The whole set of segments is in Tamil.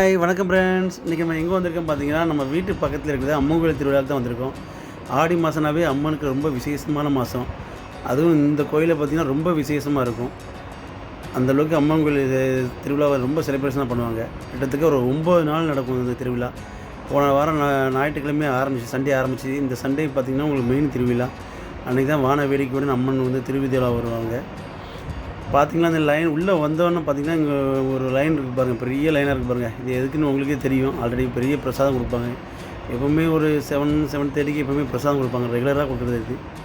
ஹாய் வணக்கம் ஃப்ரெண்ட்ஸ் இன்றைக்கி நம்ம எங்கே வந்திருக்கோம் பார்த்தீங்கன்னா நம்ம வீட்டு பக்கத்தில் இருக்கிறது அம்மன் கோயில் திருவிழாவுக்கு தான் வந்திருக்கோம். ஆடி மாதம்னாவே அம்மனுக்கு ரொம்ப விசேஷமான மாதம் அதுவும் இந்த கோயிலை பார்த்திங்கன்னா ரொம்ப விசேஷமாக இருக்கும். அந்த அளவுக்கு அம்மன் கோயில் திருவிழாவை ரொம்ப செலிப்ரேஷனாக பண்ணுவாங்க. கிட்டத்தட்ட ஒரு ஒம்பது நாள் நடக்கும் இந்த திருவிழா. போன வாரம் ஞாயிற்றுக்கிழமை ஆரம்பிச்சு சண்டே ஆரம்பிச்சு. இந்த சண்டே பார்த்திங்கன்னா உங்களுக்கு மெயின் திருவிழா. அன்றைக்கி தான் வான வேடிக்கையுடன் அம்மன் வந்து திருவிழா வருவாங்க. பார்த்திங்கன்னா அந்த லைன் உள்ளே வந்தோன்னே பார்த்தீங்கன்னா இங்கே ஒரு லைன் இருக்குது பாருங்கள் பெரிய லைனாக இருக்குது பாருங்கள் இது எதுக்குன்னு உங்களுக்கே தெரியும். ஆல்ரெடி பெரிய பிரசாதம் கொடுப்பாங்க. எப்போவுமே ஒரு செவன் செவன் தேர்ட்டிக்கு எப்போவுமே பிரசாதம் கொடுப்பாங்க. ரெகுலராக கொடுக்குறது இது.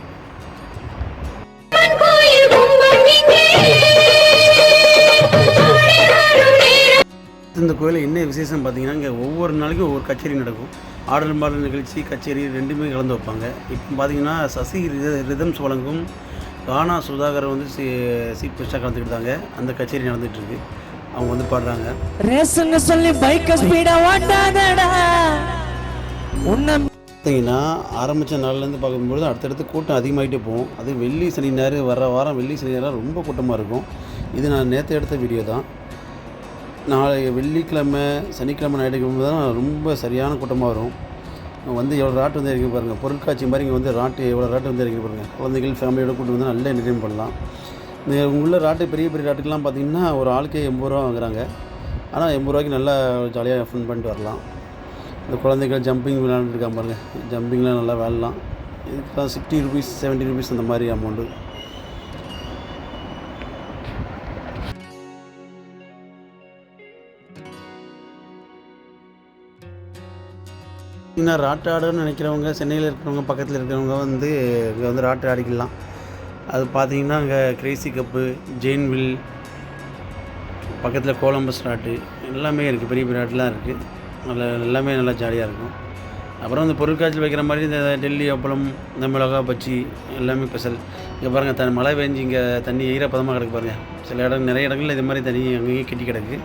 இந்த கோயிலில் என்ன விசேஷம் பார்த்தீங்கன்னா இங்கே ஒவ்வொரு நாளைக்கும் ஒவ்வொரு கச்சேரி நடக்கும். ஆடல் பாடல் நிகழ்ச்சி கச்சேரி ரெண்டுமே கலந்து வைப்பாங்க. இப்போ பார்த்தீங்கன்னா சசி ரித- ரிதம்ஸ் வழங்கும். கானா சுதாகர் வந்து சி சீஃப் கெஸ்ட்டாக கலந்துக்கிட்டாங்க அந்த கச்சேரி நடந்துகிட்டு இருக்கு அவங்க வந்து பாடுறாங்க. ரேஸ்ன்னு சொல்லி பைக்க ஸ்பீடா ஓட்டாதடா. உன்னை பார்த்தீங்கன்னா ஆரம்பித்த நாள்லேருந்து பார்க்கும்பொழுது அடுத்தடுத்து கூட்டம் அதிகமாகிட்டே போகும். அது வெள்ளி சனி ஞாயிறு வர வாரம் வெள்ளி சனி ஞாயிறு ரொம்ப கூட்டமாக இருக்கும். இது நான் நேற்று எடுத்த வீடியோ தான். நாளை வெள்ளிக்கிழமை சனிக்கிழமை ஞாயிற்றுக்கிழமை தான் ரொம்ப சரியான கூட்டமாக வரும். வந்து எவ்வளோ ராட்டு வந்து இறக்கி பாருங்கள் பொருட்காட்சி மாதிரி இங்கே வந்து ராட்டு எவ்வளோ ராட்டு வந்து இறக்கி பாருங்கள் குழந்தைகள் ஃபேமிலியோட கூட்டு வந்து நல்லா என்டர்டைன் பண்ணலாம். இந்த உள்ள ராட்டு பெரிய பெரிய ராட்டுக்கெலாம் பார்த்தீங்கன்னா ஒரு ஆளுக்கே எண்பது ரூபா வாங்குறாங்க. ஆனால் எண்பது ரூபாய்க்கு நல்லா ஜாலியாக ஃபன் பண்ணிட்டு வரலாம். இந்த குழந்தைகள் ஜம்பிங் விளையாண்டுருக்காங்க பாருங்கள் ஜம்பிங்லாம் நல்லா விளாட்லாம் இதுக்கெல்லாம் சிக்ஸ்டி ருபீஸ் செவன்ட்டி ருபீஸ் அந்த மாதிரி அமௌண்ட்டு இன்னும் ராட்டு ஆடணும்னு நினைக்கிறவங்க சென்னையில் இருக்கிறவங்க பக்கத்தில் இருக்கிறவங்க வந்து இங்கே வந்து ராட்டு ஆடிக்கலாம். அது பார்த்தீங்கன்னா அங்கே கிரேசி கப்பு ஜெயின்வில் பக்கத்தில் கோலம்பஸ் ராட்டு எல்லாமே இருக்குது பெரிய பெரிய ராட்டுலாம் இருக்குது நல்லா எல்லாமே நல்லா ஜாலியாக இருக்கும். அப்புறம் இந்த பொருட்காட்சியில் வைக்கிற மாதிரி இந்த டெல்லி அப்பளம் இந்த மிளகா பச்சி எல்லாமே ஸ்பெஷல் இங்கே பாருங்கள் த மழை பெஞ்சு இங்கே தண்ணி ஈரப்பதமாக கிடக்கு பாருங்கள் சில இடம் நிறைய இடங்கள்ல இது மாதிரி தண்ணி அங்கேயும் கெட்டி கிடக்கு.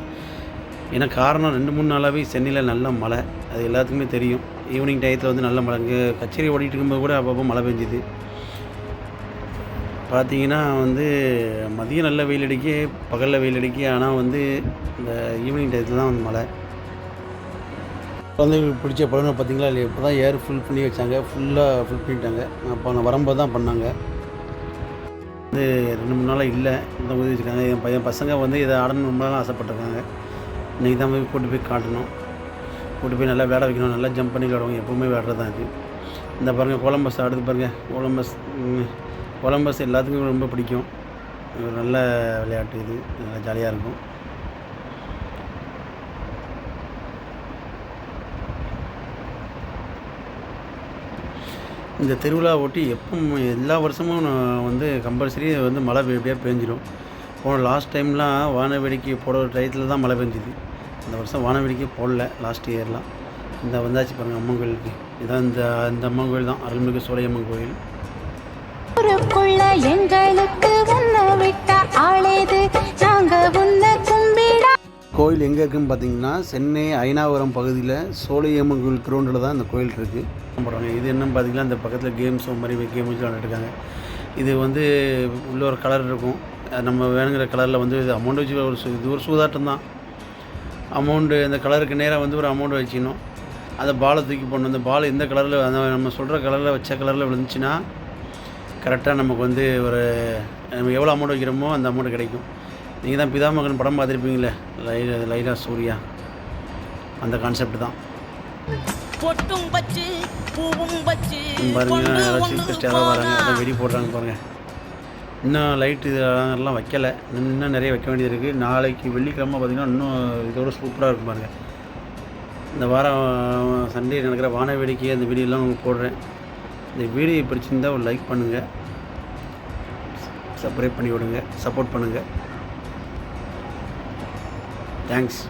ஏன்னா காரணம் ரெண்டு மூணு நாளாகவே சென்னையில் நல்ல மழை. அது எல்லாத்துக்குமே தெரியும். ஈவினிங் டயத்தில் வந்து நல்ல மழை இங்கே கச்சேரி ஓடிட்டு இருக்கும்போது கூட அப்பப்போ மழை பெஞ்சுது. பார்த்தீங்கன்னா வந்து மதியம் நல்ல வெயில் அடிக்க பகலில் வெயில் அடிக்க ஆனால் வந்து இந்த ஈவினிங் டயத்தில் தான் வந்து மழை. குழந்தைங்களுக்கு பிடிச்ச பலனை பார்த்தீங்களா இல்லையா? இப்போ தான் ஏர் ஃபுல் பண்ணி வச்சாங்க. ஃபுல்லாக ஃபுல் பண்ணிட்டாங்க. அப்போ நான் வரும்போது தான் பண்ணாங்க. வந்து ரெண்டு மூணு நாளாக இல்லை. இந்த உதவி வச்சுருக்காங்க. என் பையன் பசங்க வந்து இதை ஆடணும் ரொம்ப நாள் ஆசைப்பட்டிருக்காங்க. இன்றைக்கி தான் போய் கூட்டு போய் காட்டணும். கூட்டு போய் நல்லா விளையாட வைக்கணும். நல்லா ஜம்ப் பண்ணி விளையாடுவாங்க எப்போவுமே விளையாடுறது தான் இது. இந்த பாருங்கள் கொலம்பஸ் ஆடுது பாருங்கள் கொலம்பஸ் கொலம்பஸ் எல்லாத்துக்கும் ரொம்ப பிடிக்கும். ஒரு நல்ல விளையாட்டு இது. நல்லா ஜாலியாக இருக்கும். இந்த திருவிழா ஒட்டி எப்போ எல்லா வருஷமும் நான் வந்து கம்பல்சரி வந்து மழை எப்படியா பெஞ்சிடும் போன லாஸ்ட் டைம்லாம் வான வேடிக்கை போடுற டயத்தில் தான் மழை பெஞ்சுது. இந்த வருஷம் வான வேடிக்கை போடல லாஸ்ட் இயர்லாம் இந்த வந்தாச்சு பாருங்கள் அம்மன் கோயிலுக்கு. இதான் இந்த இந்த அம்மன் கோயில் தான் அருள்மிகு சோலையம்மன் கோயில். ஊருக்குள்ள எங்களுக்கு உன்னை விட்ட ஆளேது நாங்க உன்னை கும்பிடா கோயில் எங்கே இருக்குன்னு பார்த்தீங்கன்னா சென்னை ஐனாவரம் பகுதியில் சோலையம்மன் கோயில் கிரவுண்டில் தான் இந்த கோயில் இருக்குது இது என்னன்னு பார்த்தீங்கன்னா இந்த பக்கத்தில் கேம்ஸ் மாதிரி கேம் வச்சு விளாண்டுருக்காங்க இது வந்து உள்ள ஒரு கலர் இருக்கும். நம்ம வேணுங்கிற கலரில் வந்து இது அமௌண்ட் வச்சு ஒரு இது ஒரு சூதாட்டம் தான். அமௌண்ட்டு அந்த கலருக்கு நேராக வந்து ஒரு அமௌண்ட் வச்சுக்கணும். அந்த பாலை தூக்கி போடணும். அந்த பால் எந்த கலரில் அந்த நம்ம சொல்கிற கலரில் வச்ச கலரில் விழுந்துச்சுன்னா கரெக்டாக நமக்கு வந்து ஒரு நம்ம எவ்வளோ அமௌண்ட் வைக்கிறோமோ அந்த அமௌண்ட் கிடைக்கும். நீங்கள் தான் பிதாமகன் படம் பார்த்துருப்பீங்களே லைலா லைலா சூர்யா. அந்த கான்செப்ட் தான். பாருங்க யாராச்சும் யாராவது வராங்க வெடி போடுறாங்க பாருங்கள் இன்னும் லைட்டு இதெல்லாம் வைக்கலை. இன்னும் நிறைய வைக்க வேண்டியது இருக்குது நாளைக்கு வெள்ளிக்கிழமை பார்த்திங்கன்னா இன்னும் இதோட சூப்பராக இருக்கும் பாருங்கள் இந்த வாரம் சண்டே நடக்கிற வான வேடிக்கையை அந்த வீடியோலாம் உங்களுக்கு போடுறேன். இந்த வீடியோ பிடிச்சிருந்தா ஒரு லைக் பண்ணுங்கள் சப்ஸ்கிரைப் பண்ணி விடுங்க. சப்போர்ட் பண்ணுங்கள் தேங்க்ஸ்